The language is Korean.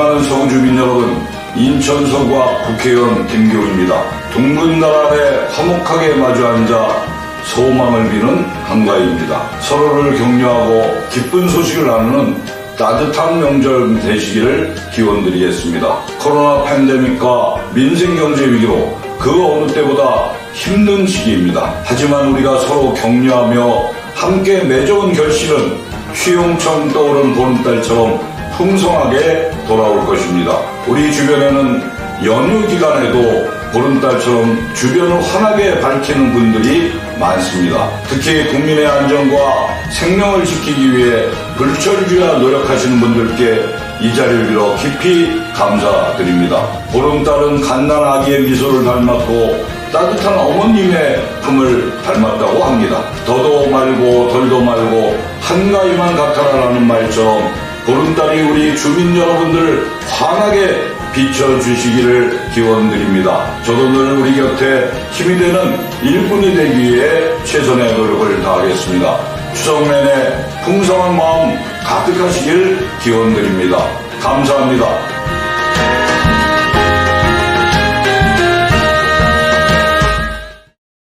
사랑하는 서구 주민 여러분, 인천 서구학 국회의원 김교우입니다. 둥근 날 아래 화목하게 마주 앉아 소망을 비는 한가위입니다. 서로를 격려하고 기쁜 소식을 나누는 따뜻한 명절 되시기를 기원드리겠습니다. 코로나 팬데믹과 민생 경제 위기로 그 어느 때보다 힘든 시기입니다. 하지만 우리가 서로 격려하며 함께 맺어온 결실은 휘용처럼 떠오른 보름달처럼 풍성하게 돌아올 것입니다. 우리 주변에는 연휴 기간에도 보름달처럼 주변을 환하게 밝히는 분들이 많습니다. 특히 국민의 안전과 생명을 지키기 위해 불철주야 노력하시는 분들께 이 자리를 빌어 깊이 감사드립니다. 보름달은 갓난 아기의 미소를 닮았고 따뜻한 어머님의 품을 닮았다고 합니다. 더도 말고 덜도 말고 한가위만 같아라라는 말처럼 보름달이 우리 주민 여러분들 환하게 비춰주시기를 기원드립니다. 저도 늘 우리 곁에 힘이 되는 일꾼이 되기 위해 최선의 노력을 다하겠습니다. 추석 내내 풍성한 마음 가득하시길 기원드립니다. 감사합니다.